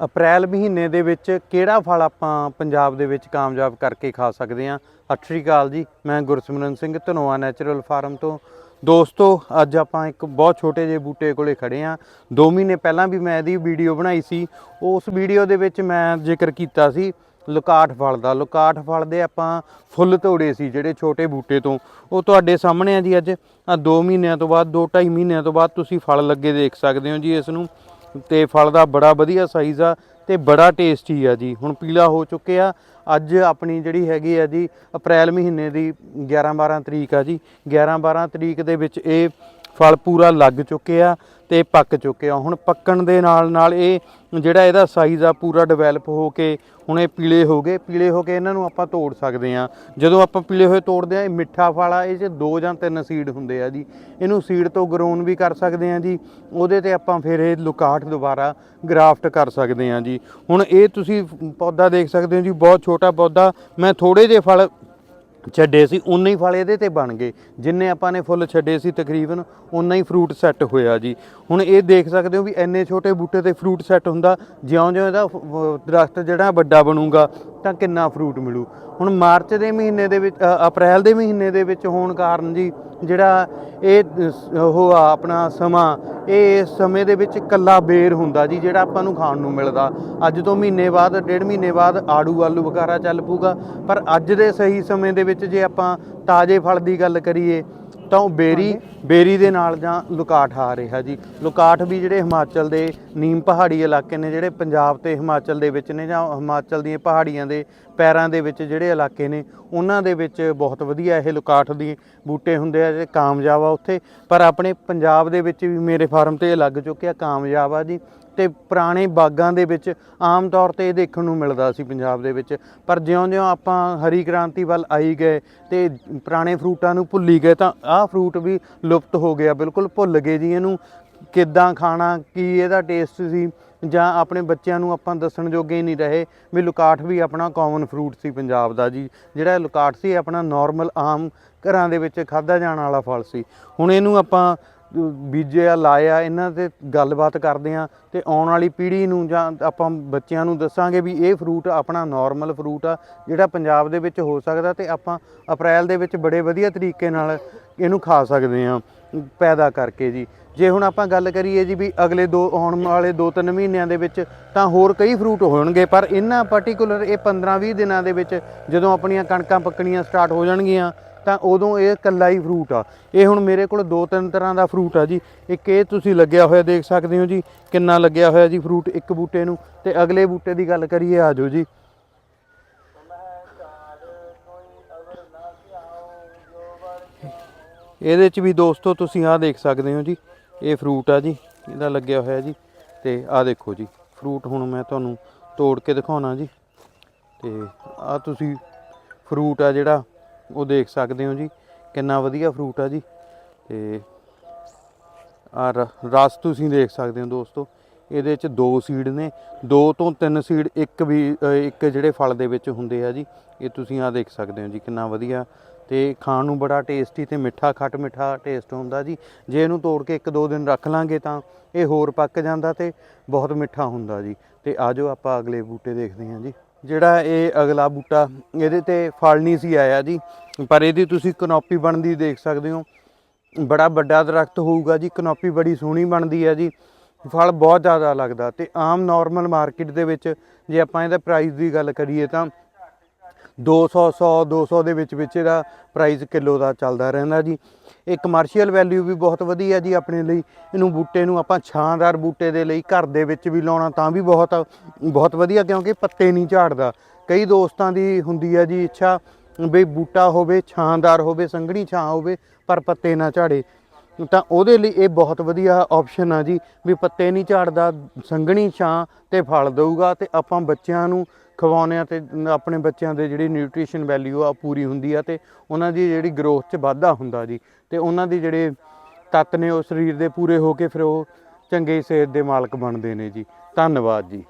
ਅਪ੍ਰੈਲ ਮਹੀਨੇ ਦੇ ਵਿੱਚ ਕਿਹੜਾ ਫਲ ਆਪਾਂ ਪੰਜਾਬ ਦੇ ਵਿੱਚ ਕਾਮਯਾਬ ਕਰਕੇ ਖਾ ਸਕਦੇ ਹਾਂ? ਸਤਿ ਸ਼੍ਰੀ ਅਕਾਲ ਜੀ, ਮੈਂ ਗੁਰਸਿਮਰਨ ਸਿੰਘ, ਧਨੋਆ ਨੈਚੁਰਲ ਫਾਰਮ ਤੋਂ। ਦੋਸਤੋ, ਅੱਜ ਆਪਾਂ ਇੱਕ ਬਹੁਤ ਛੋਟੇ ਜਿਹੇ ਬੂਟੇ ਕੋਲੇ ਖੜੇ ਆ 2 ਮਹੀਨੇ ਪਹਿਲਾਂ ਵੀ ਮੈਂ ਇਹਦੀ ਵੀਡੀਓ ਬਣਾਈ ਸੀ। ਉਸ ਵੀਡੀਓ ਦੇ ਵਿੱਚ ਮੈਂ ਜ਼ਿਕਰ ਕੀਤਾ ਸੀ ਲੁਕਾਠ ਫਲ ਦਾ। ਲੁਕਾਠ ਫਲ ਦੇ ਆਪਾਂ ਫੁੱਲ ਤੋੜੇ ਸੀ ਜਿਹੜੇ ਛੋਟੇ ਬੂਟੇ ਤੋਂ। ਉਹ ਤੁਹਾਡੇ ਸਾਹਮਣੇ ਆ ਜੀ ਅੱਜ। ਆ 2 ਮਹੀਨਿਆਂ ਤੋਂ ਬਾਅਦ 2.5 ਮਹੀਨਿਆਂ ਤੋਂ ਬਾਅਦ ਤੁਸੀਂ ਫਲ ਲੱਗੇ ਦੇਖ ਸਕਦੇ ਹੋ ਜੀ ਇਸ ਨੂੰ। ਤੇ ਫਲ ਦਾ ਬੜਾ ਵਧੀਆ ਸਾਈਜ਼ ਆ ਤੇ ਬੜਾ ਟੇਸਟੀ ਆ ਜੀ। ਹੁਣ ਪੀਲਾ ਹੋ ਚੁੱਕਿਆ ਅੱਜ ਆਪਣੀ ਜਿਹੜੀ ਹੈਗੀ ਆ ਜੀ, ਅਪ੍ਰੈਲ ਮਹੀਨੇ ਦੀ 11 12 ਤਰੀਕ ਆ ਜੀ। 11 12 ਤਰੀਕ ਦੇ ਵਿੱਚ ਇਹ ਫਲ ਪੂਰਾ ਲੱਗ ਚੁੱਕਿਆ ਤੇ ਪੱਕ ਚੁੱਕਿਆ ਹੁਣ ਪੱਕਣ ਦੇ ਨਾਲ ਨਾਲ ਇਹ ਜਿਹੜਾ ਇਹਦਾ ਸਾਈਜ਼ ਆ ਪੂਰਾ ਡਿਵੈਲਪ ਹੋ ਕੇ ਹੁਣ ਇਹ ਪੀਲੇ ਹੋ ਗਏ। ਪੀਲੇ ਹੋ ਕੇ ਇਹਨਾਂ ਨੂੰ ਆਪਾਂ ਤੋੜ ਸਕਦੇ ਆ ਜਦੋਂ ਆਪਾਂ ਪੀਲੇ ਹੋਏ ਤੋੜਦੇ ਆ ਇਹ ਮਿੱਠਾ ਫਲ ਆ, ਇਹ 'ਚ ਦੋ ਜਾਂ ਤਿੰਨ ਸੀਡ ਹੁੰਦੇ ਆ ਜੀ। ਇਹਨੂੰ ਸੀਡ ਤੋਂ ਗਰੋਨ ਵੀ ਕਰ ਸਕਦੇ ਆ ਜੀ। ਉਹਦੇ ਤੇ ਆਪਾਂ ਫਿਰ ਇਹ ਲੁਕਾਟ ਦੁਬਾਰਾ ਗ੍ਰਾਫਟ ਕਰ ਸਕਦੇ ਆ ਜੀ। ਹੁਣ ਇਹ ਤੁਸੀਂ ਪੌਦਾ ਦੇਖ ਸਕਦੇ ਹੋ ਜੀ, ਬਹੁਤ ਛੋਟਾ ਪੌਦਾ। ਮੈਂ ਥੋੜੇ ਜਿਹੇ ਫਲ ਛੱਡੇ ਸੀ ਉਨੇ ਹੀ ਫਲ ਇਹਦੇ ਤੇ ਬਣ ਗਏ। ਜਿੰਨੇ ਆਪਾਂ ਨੇ ਫੁੱਲ ਛੱਡੇ ਸੀ ਤਕਰੀਬਨ ਉਨਾ ਹੀ ਫਰੂਟ ਸੈੱਟ ਹੋਇਆ ਜੀ। ਹੁਣ ਇਹ ਦੇਖ ਸਕਦੇ ਹੋ ਵੀ ਇੰਨੇ ਛੋਟੇ ਬੂਟੇ ਤੇ ਫਰੂਟ ਸੈੱਟ ਹੁੰਦਾ, ਜਿਉਂ-ਜਿਉਂ ਇਹਦਾ ਫ- ਦਰਖਤ ਜਿਹੜਾ ਵੱਡਾ ਬਣੂਗਾ, ਤਾਂ ਕਿੰਨਾ ਫਰੂਟ ਮਿਲੂ। ਹੁਣ ਮਾਰਚ ਦੇ ਮਹੀਨੇ ਦੇ ਵਿੱਚ ਅਪ੍ਰੈਲ ਦੇ ਮਹੀਨੇ ਦੇ ਵਿੱਚ ਹੋਣ ਕਾਰਨ ਜੀ, ਜਿਹੜਾ ਇਹ ਉਹ ਆ, ਆਪਣਾ ਸਮਾਂ, ਇਹ ਸਮੇਂ ਦੇ ਵਿੱਚ ਕੱਲਾ ਬੇਰ ਹੁੰਦਾ ਜੀ, ਜਿਹੜਾ ਆਪਾਂ ਨੂੰ ਖਾਣ ਨੂੰ ਮਿਲਦਾ। ਅੱਜ ਤੋਂ ਮਹੀਨੇ ਬਾਅਦ, ਡੇਢ ਮਹੀਨੇ ਬਾਅਦ ਆੜੂ ਆਲੂ ਬੁਖਾਰਾ ਚੱਲ ਪੂਗਾ ਪਰ ਅੱਜ ਦੇ ਸਹੀ ਸਮੇਂ ਦੇ ਵਿੱਚ ਜੇ ਆਪਾਂ ਤਾਜ਼ੇ ਫਲ ਦੀ ਗੱਲ ਕਰੀਏ ਤਾਂ ਉਹ ਬੇਰੀ ਬੇਰੀ ਦੇ ਨਾਲ ਜਾਂ ਲੁਕਾਠ ਆ ਰਿਹਾ ਜੀ। ਲੁਕਾਠ ਵੀ ਜਿਹੜੇ ਹਿਮਾਚਲ ਦੇ ਨੀਮ ਪਹਾੜੀ ਇਲਾਕੇ ਨੇ ਜਿਹੜੇ ਪੰਜਾਬ ਤੇ ਹਿਮਾਚਲ ਦੇ ਵਿੱਚ ਨੇ ਜਾਂ ਹਿਮਾਚਲ ਦੀਆਂ ਪਹਾੜੀਆਂ ਦੇ ਪੈਰਾਂ ਦੇ ਵਿੱਚ ਜਿਹੜੇ ਇਲਾਕੇ ਨੇ ਉਹਨਾਂ ਦੇ ਵਿੱਚ ਬਹੁਤ ਵਧੀਆ ਇਹ ਲੁਕਾਠ ਦੀ ਬੂਟੇ ਹੁੰਦੇ ਆ ਜਿਹੜੇ ਕਾਮਯਾਬ ਆ ਉੱਥੇ। ਪਰ ਆਪਣੇ ਪੰਜਾਬ ਦੇ ਵਿੱਚ ਵੀ ਮੇਰੇ ਫਾਰਮ ਤੇ ਇਹ ਲੱਗ ਚੁੱਕਿਆ ਕਾਮਯਾਬ ਆ ਜੀ। ਤੇ ਪੁਰਾਣੇ ਬਾਗਾਂ ਦੇ ਵਿੱਚ ਆਮ ਤੌਰ ਤੇ ਇਹ ਦੇਖਣ ਨੂੰ ਮਿਲਦਾ ਸੀ ਪੰਜਾਬ ਦੇ ਵਿੱਚ। ਪਰ ਜਿਉਂ-ਜਿਉਂ ਆਪਾਂ ਹਰੀ ਕ੍ਰਾਂਤੀ ਵੱਲ ਆਈ ਗਏ ਤੇ ਪੁਰਾਣੇ ਫਰੂਟਾਂ ਨੂੰ ਭੁੱਲੀ ਗਏ ਤਾਂ ਆਹ ਫਰੂਟ ਵੀ ਲੁਪਤ ਹੋ ਗਿਆ, ਬਿਲਕੁਲ ਭੁੱਲ ਗਏ ਜੀ ਇਹਨੂੰ। ਕਿੱਦਾਂ ਖਾਣਾ, ਕੀ ਇਹਦਾ ਟੇਸਟ ਸੀ, ਜਾਂ ਆਪਣੇ ਬੱਚਿਆਂ ਨੂੰ ਆਪਾਂ ਦੱਸਣ ਜੋਗੇ ਹੀ ਨਹੀਂ ਰਹੇ ਵੀ ਲੁਕਾਠ ਵੀ ਆਪਣਾ ਕਾਮਨ ਫਰੂਟ ਸੀ ਪੰਜਾਬ ਦਾ ਜੀ। ਜਿਹੜਾ ਇਹ ਲੁਕਾਠ ਸੀ ਆਪਣਾ ਨਾਰਮਲ ਆਮ ਘਰਾਂ ਦੇ ਵਿੱਚ ਖਾਦਾ ਜਾਣ ਵਾਲਾ ਫਲ ਸੀ। ਹੁਣ ਇਹਨੂੰ ਆਪਾਂ ਬੀਜਿਆ ਲਾਇਆ ਇਹਨਾਂ ਤੇ ਗੱਲਬਾਤ ਕਰਦੇ ਆ ਤੇ ਆਉਣ ਵਾਲੀ ਪੀੜ੍ਹੀ ਨੂੰ ਜਾਂ ਆਪਾਂ ਬੱਚਿਆਂ ਨੂੰ ਦੱਸਾਂਗੇ ਵੀ ਇਹ ਫਰੂਟ ਆਪਣਾ ਨਾਰਮਲ ਫਰੂਟ ਆ, ਜਿਹੜਾ ਪੰਜਾਬ ਦੇ ਵਿੱਚ ਹੋ ਸਕਦਾ ਤੇ ਆਪਾਂ ਅਪ੍ਰੈਲ ਦੇ ਵਿੱਚ ਬੜੇ ਵਧੀਆ ਤਰੀਕੇ ਨਾਲ ਇਹਨੂੰ ਖਾ ਸਕਦੇ ਆ, ਪੈਦਾ ਕਰਕੇ ਜੀ। ਜੇ ਹੁਣ ਆਪਾਂ ਗੱਲ ਕਰੀਏ ਜੀ ਵੀ ਅਗਲੇ ਦੋ, ਆਉਣ ਵਾਲੇ 2-3 ਮਹੀਨਿਆਂ ਦੇ ਵਿੱਚ ਤਾਂ ਹੋਰ ਕਈ ਫਰੂਟ ਹੋਣਗੇ, ਪਰ ਇਹਨਾਂ ਪਾਰਟਿਕੂਲਰ ਇਹ 15-20 ਦਿਨਾਂ ਦੇ ਵਿੱਚ ਜਦੋਂ ਆਪਣੀਆਂ ਕਣਕਾਂ ਪੱਕਣੀਆਂ ਸਟਾਰਟ ਹੋ ਜਾਣਗੀਆਂ ਤਾਂ ਉਦੋਂ ਇਹ ਇਕੱਲਾ ਹੀ ਫਰੂਟ ਆ। ਇਹ ਹੁਣ ਮੇਰੇ ਕੋਲ ਦੋ ਤਿੰਨ ਤਰ੍ਹਾਂ ਦਾ ਫਰੂਟ ਆ ਜੀ। ਇੱਕ ਇਹ ਤੁਸੀਂ ਲੱਗਿਆ ਹੋਇਆ ਦੇਖ ਸਕਦੇ ਹੋ ਜੀ, ਕਿੰਨਾ ਲੱਗਿਆ ਹੋਇਆ ਜੀ ਫਰੂਟ ਇੱਕ ਬੂਟੇ ਨੂੰ। ਤੇ ਅਗਲੇ ਬੂਟੇ ਦੀ ਗੱਲ ਕਰੀਏ, ਆ ਜਾਓ ਜੀ। ਇਹਦੇ ਚ ਵੀ ਦੋਸਤੋ ਤੁਸੀਂ ਆਹ ਦੇਖ ਸਕਦੇ ਹੋ ਜੀ, ਇਹ ਫਰੂਟ ਆ ਜੀ, ਇਹਦਾ ਲੱਗਿਆ ਹੋਇਆ ਜੀ। ਤੇ ਆਹ ਦੇਖੋ ਜੀ ਫਰੂਟ ਹੁਣ ਮੈਂ ਤੁਹਾਨੂੰ ਤੋੜ ਕੇ ਦਿਖਾਉਣਾ ਜੀ। ਤੇ ਆਹ ਤੁਸੀਂ ਫਰੂਟ ਆ ਜਿਹੜਾ ਉਹ ਦੇਖ ਸਕਦੇ ਹੋ ਜੀ, ਕਿੰਨਾ ਵਧੀਆ ਫਰੂਟ ਆ ਜੀ। ਤੇ ਆ ਰਸ ਤੁਸੀਂ ਦੇਖ ਸਕਦੇ ਹੋ ਦੋਸਤੋ, ਇਹਦੇ ਚ ਦੋ ਸੀਡ ਨੇ, ਦੋ ਤੋਂ ਤਿੰਨ ਸੀਡ ਇੱਕ ਵੀ ਇੱਕ ਜਿਹੜੇ ਫਲ ਦੇ ਵਿੱਚ ਹੁੰਦੇ ਆ ਜੀ, ਇਹ ਤੁਸੀਂ ਆ ਦੇਖ ਸਕਦੇ ਹੋ ਜੀ, ਕਿੰਨਾ ਵਧੀਆ। ਤੇ ਖਾਣ ਨੂੰ ਬੜਾ ਟੇਸਟੀ ਤੇ ਮਿੱਠਾ, ਖੱਟ ਮਿੱਠਾ ਟੇਸਟ ਹੁੰਦਾ ਜੀ। ਜੇ ਇਹਨੂੰ ਤੋੜ ਕੇ ਇੱਕ ਦੋ ਦਿਨ ਰੱਖ ਲਾਂਗੇ ਤਾਂ ਇਹ ਹੋਰ ਪੱਕ ਜਾਂਦਾ ਤੇ ਬਹੁਤ ਮਿੱਠਾ ਹੁੰਦਾ ਜੀ। ਤੇ ਆਜੋ ਆਪਾਂ ਅਗਲੇ ਬੂਟੇ ਦੇਖਦੇ ਹਾਂ ਜੀ। ਜਿਹੜਾ ਇਹ ਅਗਲਾ ਬੂਟਾ, ਇਹਦੇ ਤੇ ਫਲ ਨਹੀਂ ਸੀ ਆਇਆ ਜੀ। ਪਰ ਇਹਦੀ ਤੁਸੀਂ ਕਨੋਪੀ ਬਣਦੀ ਦੇਖ ਸਕਦੇ ਹੋ। ਬੜਾ ਵੱਡਾ ਦਰਖਤ ਹੋਊਗਾ ਜੀ, ਕਨੋਪੀ ਬੜੀ ਸੋਹਣੀ ਬਣਦੀ ਹੈ ਜੀ। ਫਲ ਬਹੁਤ ਜ਼ਿਆਦਾ ਲੱਗਦਾ ਤੇ ਆਮ ਨਾਰਮਲ ਮਾਰਕੀਟ ਦੇ ਵਿੱਚ ਜੇ ਆਪਾਂ ਇਹਦਾ ਪ੍ਰਾਈਸ ਦੀ ਗੱਲ ਕਰੀਏ ਤਾਂ 200 100 200 ਦੇ ਵਿੱਚ ਵਿੱਚ ਇਹਦਾ ਪ੍ਰਾਈਸ ਕਿਲੋ ਦਾ ਚੱਲਦਾ ਰਹਿੰਦਾ ਜੀ। ਇਹ ਕਮਰਸ਼ੀਅਲ ਵੈਲਿਊ ਵੀ ਬਹੁਤ ਵਧੀਆ ਜੀ ਆਪਣੇ ਲਈ। ਇਹਨੂੰ ਬੂਟੇ ਨੂੰ ਆਪਾਂ ਛਾਂਦਾਰ ਬੂਟੇ ਦੇ ਲਈ ਘਰ ਦੇ ਵਿੱਚ ਵੀ ਲਾਉਣਾ ਤਾਂ ਵੀ ਬਹੁਤ ਬਹੁਤ ਵਧੀਆ ਕਿਉਂਕਿ ਪੱਤੇ ਨਹੀਂ ਝਾੜਦਾ। ਕਈ ਦੋਸਤਾਂ ਦੀ ਹੁੰਦੀ ਹੈ ਜੀ ਇੱਛਾ ਵੀ ਬੂਟਾ ਹੋਵੇ, ਛਾਂਦਾਰ ਹੋਵੇ, ਸੰਘਣੀ ਛਾਂ ਹੋਵੇ, ਪਰ ਪੱਤੇ ਨਾ ਝਾੜੇ। ਤਾਂ ਉਹਦੇ ਲਈ ਇਹ ਬਹੁਤ ਵਧੀਆ ਆਪਸ਼ਨ ਆ ਜੀ ਵੀ ਪੱਤੇ ਨਹੀਂ ਝਾੜਦਾ, ਸੰਘਣੀ ਛਾਂ ਤੇ ਫਲ ਦੇਊਗਾ ਤੇ ਆਪਾਂ ਬੱਚਿਆਂ ਨੂੰ ਖਵਾਉਂਦੇ ਆ ਤੇ ਆਪਣੇ ਬੱਚਿਆਂ ਦੇ ਜਿਹੜੀ ਨਿਊਟ੍ਰੀਸ਼ਨ ਵੈਲਿਊ ਆ ਪੂਰੀ ਹੁੰਦੀ ਆ ਤੇ ਉਹਨਾਂ ਦੀ ਜਿਹੜੀ ਗਰੋਥ 'ਚ ਵਾਧਾ ਹੁੰਦਾ ਜੀ ਤੇ ਉਹਨਾਂ ਦੀ ਜਿਹੜੇ ਤੱਤ ਨੇ ਉਹ ਸਰੀਰ ਦੇ ਪੂਰੇ ਹੋ ਕੇ ਫਿਰ ਉਹ ਚੰਗੇ ਸਿਹਤ ਦੇ ਮਾਲਕ ਬਣਦੇ ਨੇ ਜੀ। ਧੰਨਵਾਦ ਜੀ।